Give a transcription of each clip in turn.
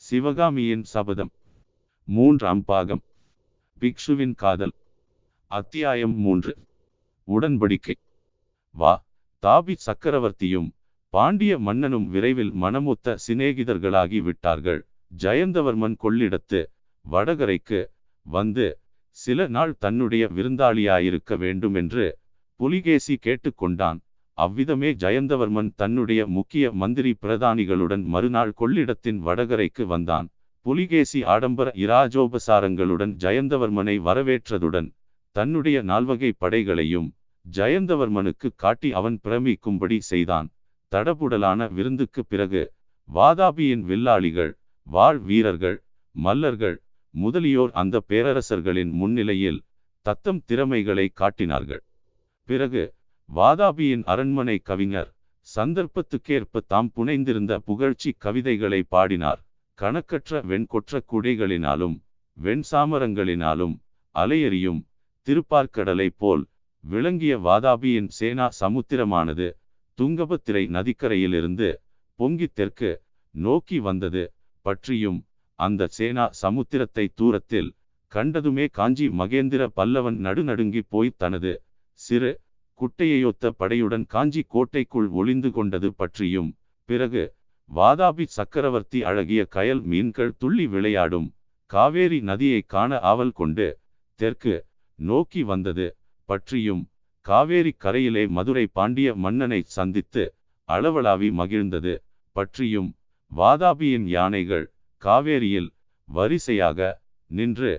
சிவகாமியின் சபதம். மூன்றாம் பாகம். பிக்ஷுவின் காதல். அத்தியாயம் மூன்று. உடன்படிக்கை. வா தாபி சக்கரவர்த்தியும் பாண்டிய மன்னனும் விரைவில் மனமொத்த சிநேகிதர்களாகி விட்டார்கள். ஜெயந்தவர்மன் கொள்ளிடத்து வடகரைக்கு வந்து சில நாள் தன்னுடைய விருந்தாளியாயிருக்க வேண்டுமென்று புலிகேசி கேட்டுக்கொண்டான். அவ்விதமே ஜெயந்தவர்மன் தன்னுடைய முக்கிய மந்திரி பிரதானிகளுடன் மறுநாள் கொள்ளிடத்தின் வடகரைக்கு வந்தான். புலிகேசி ஆடம்பர இராஜோபசாரங்களுடன் ஜெயந்தவர்மனை வரவேற்றதுடன் தன்னுடைய நால்வகை படைகளையும் ஜயந்தவர்மனுக்கு காட்டி அவன் பிரமிக்கும்படி செய்தான். தடபுடலான விருந்துக்கு பிறகு வாதாபியின் வில்லாளிகள் வாழ் வீரர்கள் மல்லர்கள் முதலியோர் அந்த பேரரசர்களின் முன்னிலையில் தத்தம் திறமைகளை காட்டினார்கள். பிறகு வாதாபியின் அரண்மனை கவிஞர் சந்தர்ப்பத்துக்கேற்ப தாம் புனைந்திருந்த புகழ்ச்சி கவிதைகளை பாடினார். கணக்கற்ற வெண்கொற்ற குடைகளினாலும் வெண்சாமரங்களினாலும் அலையெறியும் திருப்பார்க்கடலை போல் விளங்கிய வாதாபியின் சேனா சமுத்திரமானது துங்கபத்திரை நதிக்கரையிலிருந்து பொங்கி தெற்கு நோக்கி வந்தது. பற்றியும் அந்த சேனா சமுத்திரத்தை தூரத்தில் கண்டதுமே காஞ்சி மகேந்திர பல்லவன் நடுநடுங்கி போய் தனது சிறு குட்டையொத்த படையுடன் காஞ்சி கோட்டைக்குள் ஒளிந்து கொண்டது பற்றியும் பிறகு வாதாபி சக்கரவர்த்தி அழகிய கயல் மீன்கள் துள்ளி விளையாடும் காவேரி நதியை காண ஆவல் கொண்டு தெற்கு நோக்கி வந்தது பற்றியும் காவேரி கரையிலே மதுரை பாண்டிய மன்னனை சந்தித்து அளவலாவி மகிழ்ந்தது பற்றியும் வாதாபியின் யானைகள் காவேரியில் வரிசையாக நின்று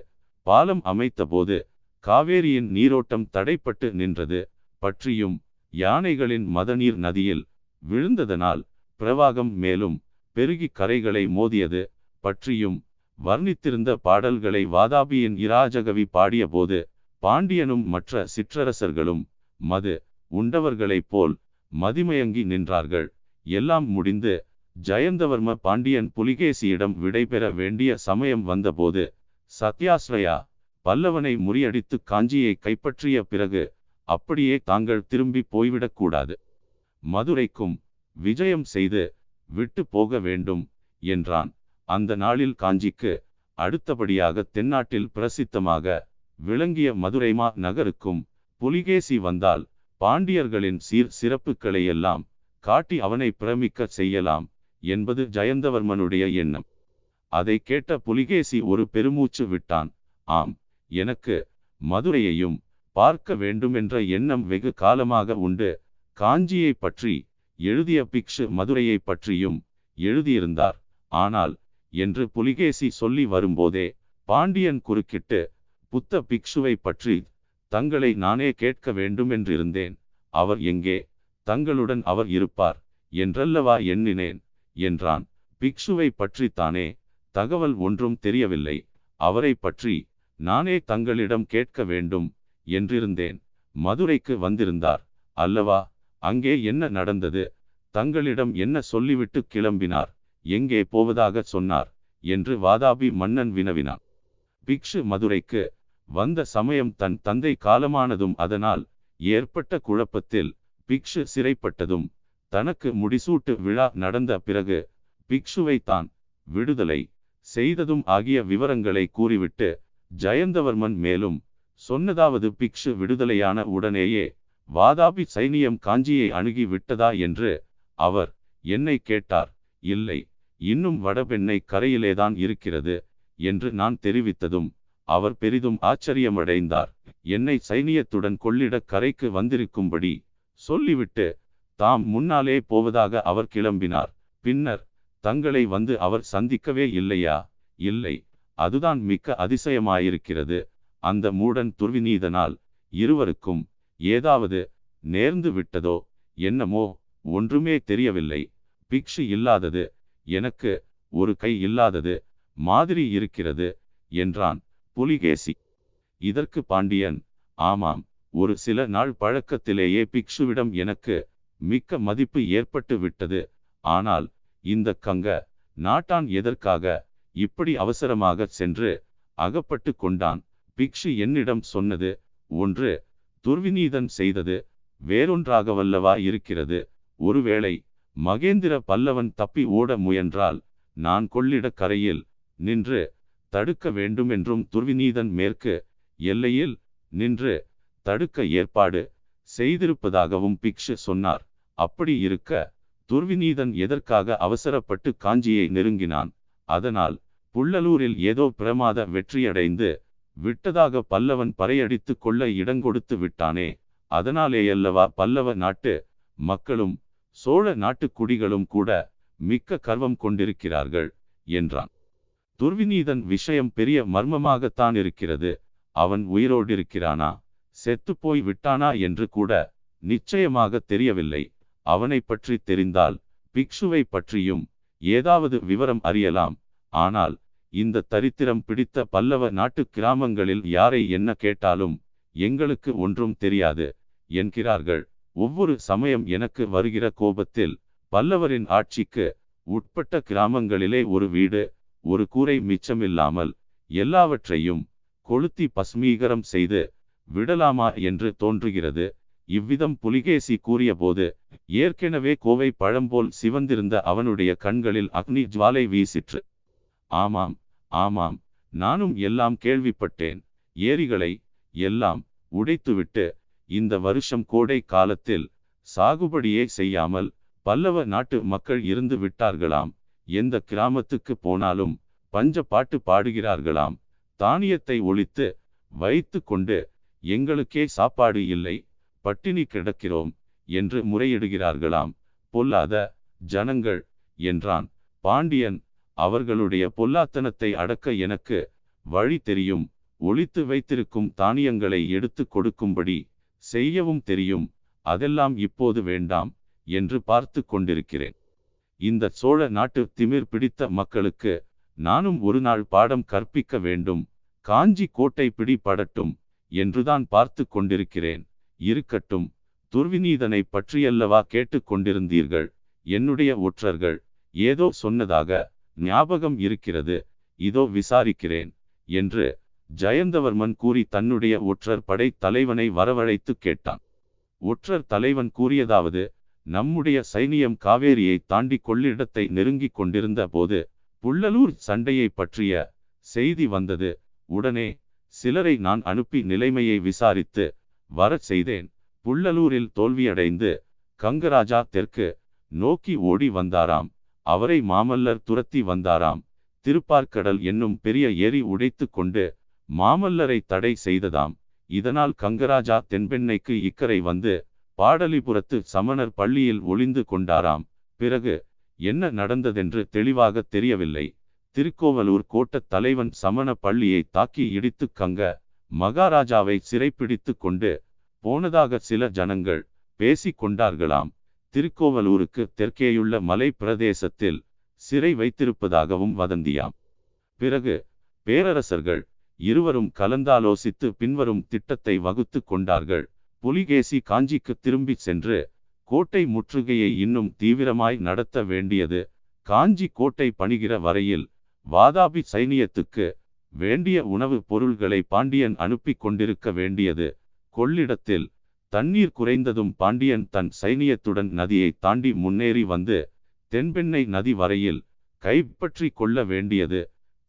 பாலம் அமைத்தபோது காவேரியின் நீரோட்டம் தடைப்பட்டு நின்றது பற்றியும் யானைகளின் மதநீர் நதியில் விழுந்ததனால் பிரவாகம் மேலும் பெருகி கரைகளை மோதியது. பற்றியும் வர்ணித்திருந்த பாடல்களை வாதாபியின் இராஜகவி பாடியபோது பாண்டியனும் மற்ற சிற்றரசர்களும் மது உண்டவர்களைப் போல் மதிமயங்கி நின்றார்கள். எல்லாம் முடிந்து ஜெயந்தவர்ம பாண்டியன் புலிகேசியிடம் விடைபெற வேண்டிய சமயம் வந்தபோது சத்யாஸ்ரயா பல்லவனை முறியடித்து காஞ்சியை கைப்பற்றிய பிறகு அப்படியே தாங்கள் திரும்பி போய்விடக்கூடாது மதுரைக்கும் விஜயம் செய்து விட்டு போக வேண்டும் என்றான். அந்த நாளில் காஞ்சிக்கு அடுத்தபடியாக தென்னாட்டில் பிரசித்தமாக விளங்கிய மதுரைமா நகருக்கும் புலிகேசி வந்தால் பாண்டியர்களின் சீர் சிறப்புகளை எல்லாம் காட்டி அவனை பிரமிக்க செய்யலாம் என்பது ஜெயந்தவர்மனுடைய எண்ணம். அதை கேட்ட புலிகேசி ஒரு பெருமூச்சு விட்டான். ஆம் எனக்கு மதுரையையும் பார்க்க வேண்டுமென்ற எண்ணம் வெகு காலமாக உண்டு. காஞ்சியை பற்றி எழுதிய பிக்ஷு மதுரையை பற்றியும் எழுதியிருந்தார். ஆனால் என்று புலிகேசி சொல்லி வரும்போதே பாண்டியன் குறுக்கிட்டு புத்த பிக்ஷுவை பற்றி தங்களை நானே கேட்க வேண்டுமென்றிருந்தேன். அவர் எங்கே? தங்களுடன் அவர் இருப்பார் என்றல்லவா எண்ணினேன்? என்றான். பிக்ஷுவை பற்றி தானே தகவல் ஒன்றும் தெரியவில்லை. அவரை பற்றி நானே தங்களிடம் கேட்க வேண்டும் என்றிருந்தேன். மதுரைக்கு வந்திருந்தார். அல்லவா அங்கே என்ன நடந்தது? தங்களிடம் என்ன சொல்லிவிட்டு கிளம்பினார்? எங்கே போவதாக சொன்னார்? என்று வாதாபி மன்னன் வினவினான். பிக்ஷு மதுரைக்கு வந்த சமயம் தன் தந்தை காலமானதும் அதனால் ஏற்பட்ட குழப்பத்தில் பிக்ஷு சிறைப்பட்டதும் தனக்கு முடிசூட்டு விழா நடந்த பிறகு பிக்ஷுவை தான் விடுதலை செய்ததும் ஆகிய விவரங்களை கூறிவிட்டு ஜெயந்தவர்மன் மேலும் சொன்னதாவது பிக்ஷு விடுதலையான உடனேயே வாதாபி சைனியம் காஞ்சியை அணுகி விட்டதா? என்று அவர் என்னை கேட்டார். இல்லை இன்னும் வடபெண்ணை கரையிலேதான் இருக்கிறது என்று நான் தெரிவித்ததும் அவர் பெரிதும் ஆச்சரியமடைந்தார். என்னை சைனியத்துடன் கொள்ளிட கரைக்கு வந்திருக்கும்படி சொல்லிவிட்டு தாம் முன்னாலே போவதாக அவர் கிளம்பினார். பின்னர் தங்களை வந்து அவர் சந்திக்கவே இல்லையா? இல்லை அதுதான் மிக்க அதிசயமாயிருக்கிறது. அந்த மூடன் துர்விநீதனால் இருவருக்கும் ஏதாவது நேர்ந்து விட்டதோ என்னமோ ஒன்றுமே தெரியவில்லை. பிக்ஷு இல்லாதது எனக்கு ஒரு கை இல்லாதது மாதிரி இருக்கிறது என்றான் புலிகேசி. இதற்கு பாண்டியன் ஆமாம் ஒரு சில நாள் பழக்கத்திலேயே பிக்ஷுவிடம் எனக்கு மிக்க மதிப்பு ஏற்பட்டு விட்டது. ஆனால் இந்த கங்க நாட்டான் எதற்காக இப்படி அவசரமாக சென்று அகப்பட்டு கொண்டான்? பிக்ஷு என்னிடம் சொன்னது ஒன்று துர்விநீதன் செய்தது வேறொன்றாகவல்லவா இருக்கிறது. ஒருவேளை மகேந்திர பல்லவன் தப்பி ஓட முயன்றால் நான் கொள்ளிடக் கரையில் நின்று தடுக்க வேண்டுமென்றும் துர்விநீதன் மேற்கு எல்லையில் நின்று தடுக்க ஏற்பாடு செய்திருப்பதாகவும் பிக்ஷு சொன்னார். அப்படி இருக்க துர்விநீதன் எதற்காக அவசரப்பட்டு காஞ்சியை நெருங்கினான்? அதனால் புள்ளலூரில் ஏதோ பிரமாத வெற்றியடைந்து விட்டதாக பல்லவன் பறையடித்து கொள்ள இடங்கொடுத்து விட்டானே. அதனாலேயல்லவா பல்லவ நாட்டு மக்களும் சோழ நாட்டு குடிகளும் கூட மிக்க கர்வம் கொண்டிருக்கிறார்கள் என்றான். துர்விநீதன் விஷயம் பெரிய மர்மமாகத்தான் இருக்கிறது. அவன் உயிரோடிருக்கிறானா? செத்துப்போய் விட்டானா என்று கூட நிச்சயமாக தெரியவில்லை. அவனை பற்றி தெரிந்தால் பிக்ஷுவை பற்றியும் ஏதாவது விவரம் அறியலாம். ஆனால் இந்த தரித்திரம் பிடித்த பல்லவ நாட்டு கிராமங்களில் யாரை என்ன கேட்டாலும் எங்களுக்கு ஒன்றும் தெரியாது என்கிறார்கள். ஒவ்வொரு சமயம் எனக்கு வருகிற கோபத்தில் பல்லவரின் ஆட்சிக்கு உட்பட்ட கிராமங்களிலே ஒரு வீடு ஒரு கூரை மிச்சமில்லாமல் எல்லாவற்றையும் கொளுத்தி பஸ்மீகரம் செய்து விடலாமா என்று தோன்றுகிறது. இவ்விதம் புலிகேசி கூறியபோது ஏற்கெனவே கோவை பழம்போல் சிவந்திருந்த அவனுடைய கண்களில் அக்னி ஜுவாலை வீசிற்று. ஆமாம் ஆமாம் நானும் எல்லாம் கேள்விப்பட்டேன். ஏரிகளை எல்லாம் உடைத்துவிட்டு இந்த வருஷம் கோடை காலத்தில் சாகுபடியே செய்யாமல் பல்லவ நாட்டு மக்கள் இருந்து விட்டார்களாம். எந்த கிராமத்துக்கு போனாலும் பஞ்ச பாட்டு பாடுகிறார்களாம். தானியத்தை ஒழித்து வைத்து கொண்டு எங்களுக்கே சாப்பாடு இல்லை பட்டினி கிடக்கிறோம் என்று முறையிடுகிறார்களாம். பொல்லாத ஜனங்கள் என்றான். பாண்டியன் அவர்களுடைய பொல்லாத்தனத்தை அடக்க எனக்கு வழி தெரியும். ஒழித்து வைத்திருக்கும் தானியங்களை எடுத்து கொடுக்கும்படி செய்யவும் தெரியும். அதெல்லாம் இப்போது வேண்டாம் என்று பார்த்து கொண்டிருக்கிறேன். இந்த சோழ நாட்டு திமிர் பிடித்த மக்களுக்கு நானும் ஒரு நாள் பாடம் கற்பிக்க வேண்டும். காஞ்சி கோட்டை பிடிபடட்டும் என்றுதான் பார்த்து கொண்டிருக்கிறேன். இருக்கட்டும் துர்விநீதனை பற்றியல்லவா கேட்டுக் கொண்டிருந்தீர்கள்? என்னுடைய ஒற்றர்கள் ஏதோ சொன்னதாக ஞாபகம் இருக்கிறது. இதோ விசாரிக்கிறேன் என்று ஜெயந்தவர்மன் கூறி தன்னுடைய ஒற்றர் படை தலைவனை வரவழைத்து கேட்டான். ஒற்றர் தலைவன் கூறியதாவது நம்முடைய சைனியம் காவேரியை தாண்டி கொள்ளிடத்தை நெருங்கிக் கொண்டிருந்த போது புள்ளலூர் சண்டையை பற்றிய செய்தி வந்தது. உடனே சிலரை நான் அனுப்பி நிலைமையை விசாரித்து வரச் செய்தேன். புள்ளலூரில் தோல்வியடைந்து கங்கராஜா தெற்கு நோக்கி ஓடி வந்தாராம். அவரை மாமல்லர் துரத்தி வந்தாராம். திருப்பார்க்கடல் என்னும் பெரிய ஏரி உடைத்து கொண்டு மாமல்லரை தடை செய்ததாம். இதனால் கங்கராஜா தென்பெண்ணைக்கு இக்கரை வந்து பாடலிபுரத்து சமணர் பள்ளியில் ஒளிந்து கொண்டாராம். பிறகு என்ன நடந்ததென்று தெளிவாக தெரியவில்லை. திருக்கோவலூர் கோட்டத் தலைவன் சமண பள்ளியை தாக்கி இடித்து கங்க மகாராஜாவை சிறைப்பிடித்து கொண்டு போனதாக சில ஜனங்கள் பேசிக் கொண்டார்களாம். திருக்கோவலூருக்கு தெற்கேயுள்ள மலை பிரதேசத்தில் சிறை வைத்திருப்பதாகவும் வதந்தியாம். பிறகு பேரரசர்கள் இருவரும் கலந்தாலோசித்து பின்வரும் திட்டத்தை வகுத்து கொண்டார்கள். புலிகேசி காஞ்சிக்கு திரும்பி சென்று கோட்டை முற்றுகையை இன்னும் தீவிரமாய் நடத்த வேண்டியது காஞ்சி கோட்டை பணிகிற வரையில் வாதாபி சைனியத்துக்கு வேண்டிய உணவுப் பொருள்களை பாண்டியன் அனுப்பி கொண்டிருக்க வேண்டியது கொள்ளிடத்தில் தண்ணீர் குறைந்ததும் பாண்டியன் தன் சைனியத்துடன் நதியை தாண்டி முன்னேறி வந்து தென்பெண்ணை நதி வரையில் கைப்பற்றி கொள்ள வேண்டியது.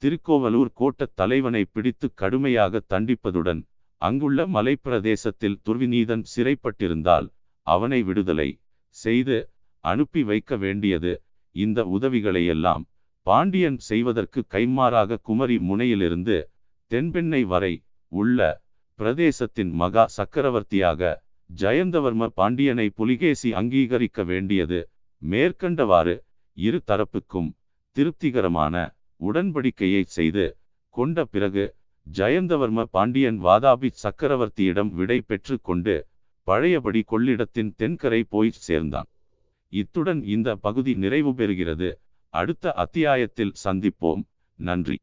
திருக்கோவலூர் கோட்டத் தலைவனை பிடித்து கடுமையாக தண்டிப்பதுடன் அங்குள்ள மலைப்பிரதேசத்தில் துர்விநீதன் சிறைப்பட்டிருந்தால் அவனை விடுதலை செய்து அனுப்பி வைக்க வேண்டியது. இந்த உதவிகளையெல்லாம் பாண்டியன் செய்வதற்கு கைமாறாக குமரி முனையிலிருந்து தென்பெண்ணை வரை உள்ள பிரதேசத்தின் மகா சக்கரவர்த்தியாக ஜெயந்தவர்ம பாண்டியனை புலிகேசி அங்கீகரிக்க வேண்டியது மேற்கண்டவாறு இரு தரப்புக்கும் திருப்திகரமான உடன்படிக்கையை செய்து கொண்ட பிறகு ஜெயந்தவர்ம பாண்டியன் வாதாபி சக்கரவர்த்தியிடம் விடை பெற்று கொண்டு பழையபடி கொள்ளிடத்தின் தென்கரை போய் சேர்ந்தான். இத்துடன் இந்த பகுதி நிறைவு பெறுகிறது. அடுத்த அத்தியாயத்தில் சந்திப்போம். நன்றி.